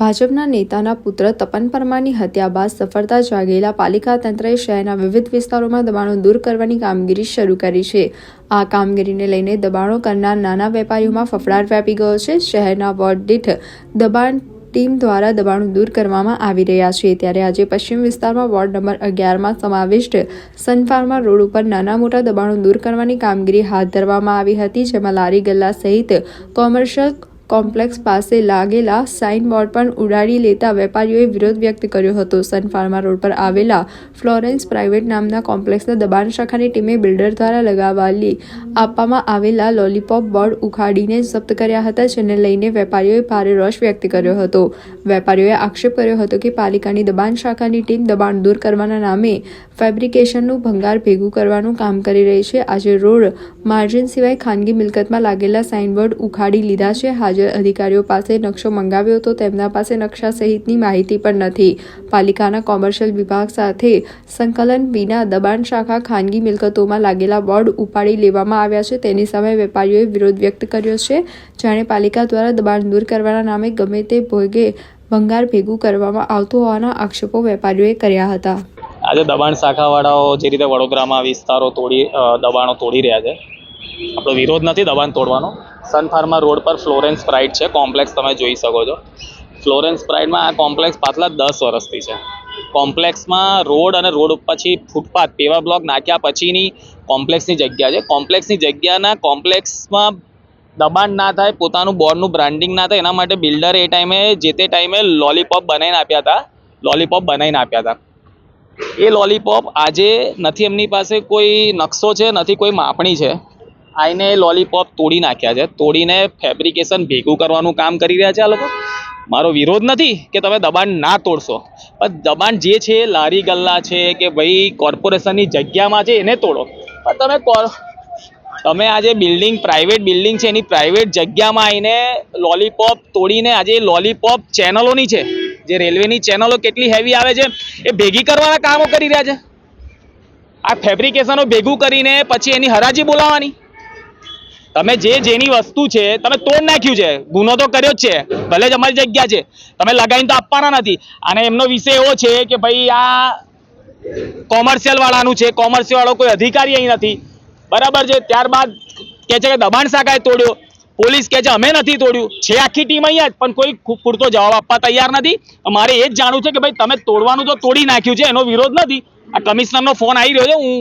ભાજપના નેતાના પુત્ર તપન પરમારની હત્યા બાદ સફળતા જાગેલા પાલિકા તંત્રએ શહેરના વિવિધ વિસ્તારોમાં દબાણો દૂર કરવાની કામગીરી શરૂ કરી છે. આ કામગીરીને લઈને દબાણો કરનાર નાના વેપારીઓમાં ફફડાટ વ્યાપી ગયો છે. શહેરના વોર્ડ દીઠ દબાણ ટીમ દ્વારા દબાણો દૂર કરવામાં આવી રહ્યા છે. ત્યારે આજે પશ્ચિમ વિસ્તારમાં વોર્ડ નંબર અગિયારમાં સમાવિષ્ટ સનફાર્મા રોડ ઉપર નાના મોટા દબાણો દૂર કરવાની કામગીરી હાથ ધરવામાં આવી હતી, જેમાં લારી ગલ્લા સહિત કોમર્શિયલ કોમ્પ્લેક્સ પાસે લાગેલા સાઇન બોર્ડ પણ ઉડાડી લેતા વેપારીઓએ વિરોધ વ્યક્ત કર્યો હતો. સન ફાર્મા રોડ પર આવેલા ફ્લોરેન્સ પ્રાઇવેટ નામના કોમ્પ્લેક્સના દબાણ શાખાની ટીમે બિલ્ડર દ્વારા લગાવાલી આપવામાં આવેલા લોલીપોપ બોર્ડ ઉખાડીને જપ્ત કર્યા હતા, જેને લઈને વેપારીઓએ ભારે રોષ વ્યક્ત કર્યો હતો. વેપારીઓએ આક્ષેપ કર્યો હતો કે પાલિકાની દબાણ શાખાની ટીમ દબાણ દૂર કરવાના નામે ફેબ્રિકેશનનું ભંગાર ભેગું કરવાનું કામ કરી રહી છે. આજે રોડ માર્જિન સિવાય ખાનગી મિલકતમાં લાગેલા સાઇનબોર્ડ ઉખાડી લીધા છે. હાજર અધિકારીઓ પાસે નકશો મંગાવ્યો તો તેમના પાસે નકશા સહિતની માહિતી પણ નથી. પાલિકાના કોમર્શિયલ વિભાગ સાથે સંકલન વિના દબાણ શાખા ખાનગી મિલકતોમાં લાગેલા બોર્ડ ઉપાડી લેવામાં આવ્યા છે. તેની સામે વેપારીઓએ વિરોધ વ્યક્ત કર્યો છે. જાણે પાલિકા દ્વારા દબાણ દૂર કરવાના નામે ગમે તે ભોગે ભંગાર ભેગું કરવામાં આવતું હોવાના આક્ષેપો વેપારીઓએ કર્યા હતા. આજે દબાણ શાખાવાળાઓ જે રીતે વડોદરામાં વિસ્તારો તોડી દબાણો તોડી રહ્યા છે. આપણો વિરોધ નથી દબાણ તોડવાનો. સન ફાર્મા રોડ પર ફ્લોરેન્સ પ્રાઇડ છે. કોમ્પ્લેક્સ તમે જોઈ શકો છો. ફ્લોરેન્સ પ્રાઇડમાં આ કોમ્પ્લેક્સ પાછલા દસ વર્ષથી છે. કોમ્પ્લેક્સમાં રોડ અને રોડ પછી ફૂટપાથ, પેવા બ્લોક નાખ્યા પછીની કોમ્પ્લેક્સની જગ્યા છે. કોમ્પ્લેક્સની જગ્યાના કોમ્પ્લેક્સમાં દબાણ ના થાય, પોતાનું બોર્ડનું બ્રાન્ડિંગ ના થાય, એના માટે બિલ્ડરે એ ટાઈમે, જે તે ટાઈમે લોલીપોપ બનાવીને આપ્યા હતા. લોલીપોપ બનાવીને આપ્યા હતા. એ લોલીપોપ આજે નથી એમની પાસે કોઈ નકશો છે, નથી કોઈ માપણી છે. આઈને લોલીપોપ તોડી નાખ્યા છે. તોડીને ફેબ્રિકેશન ભેગું કરવાનું કામ કરી રહ્યા છે આ લોકો. મારો વિરોધ નથી કે તમે દબાણ ના તોડશો. પણ દબાણ જે છે, લારી ગલ્લા છે કે ભાઈ કોર્પોરેશનની જગ્યામાં છે, એને તોડો. પણ તમે તમે આજે બિલ્ડિંગ પ્રાઇવેટ બિલ્ડિંગ છે, એની પ્રાઇવેટ જગ્યામાં આવીને લોલીપોપ તોડીને આજે લોલીપોપ ચેનલોની છે, જે રેલવેની ચેનલો કેટલી હેવી આવે છે, એ ભેગી કરવાના કામો કરી રહ્યા છે. આ ફેબ્રિકેશનો ભેગું કરીને પછી એની હરાજી બોલાવવાની. તમે જે જેની વસ્તુ છે, તમે તોડ નાખ્યું છે. ગુનો તો કર્યો જ છે. ભલે જ અમારી જગ્યા છે. તમે લગાવીને તો આપવાના નથી. અને એમનો વિષય એવો છે કે ભાઈ આ કોમર્શિયલ વાળાનું છે. કોમર્શિયલ વાળો કોઈ અધિકારી અહીં નથી. બરાબર છે? ત્યારબાદ કે છે કે દબાણ શાખાએ તોડ્યો. પોલીસ કે છે અમે નથી તોડ્યું. છે આખી ટીમ અહીંયા જ. પણ કોઈ પૂરતો જવાબ આપવા તૈયાર નથી. મારે એ જ જાણવું છે કે ભાઈ તમે તોડવાનું તો તોડી નાખ્યું છે. એનો વિરોધ નથી. આ કમિશનરનો ફોન આવી રહ્યો છે. હું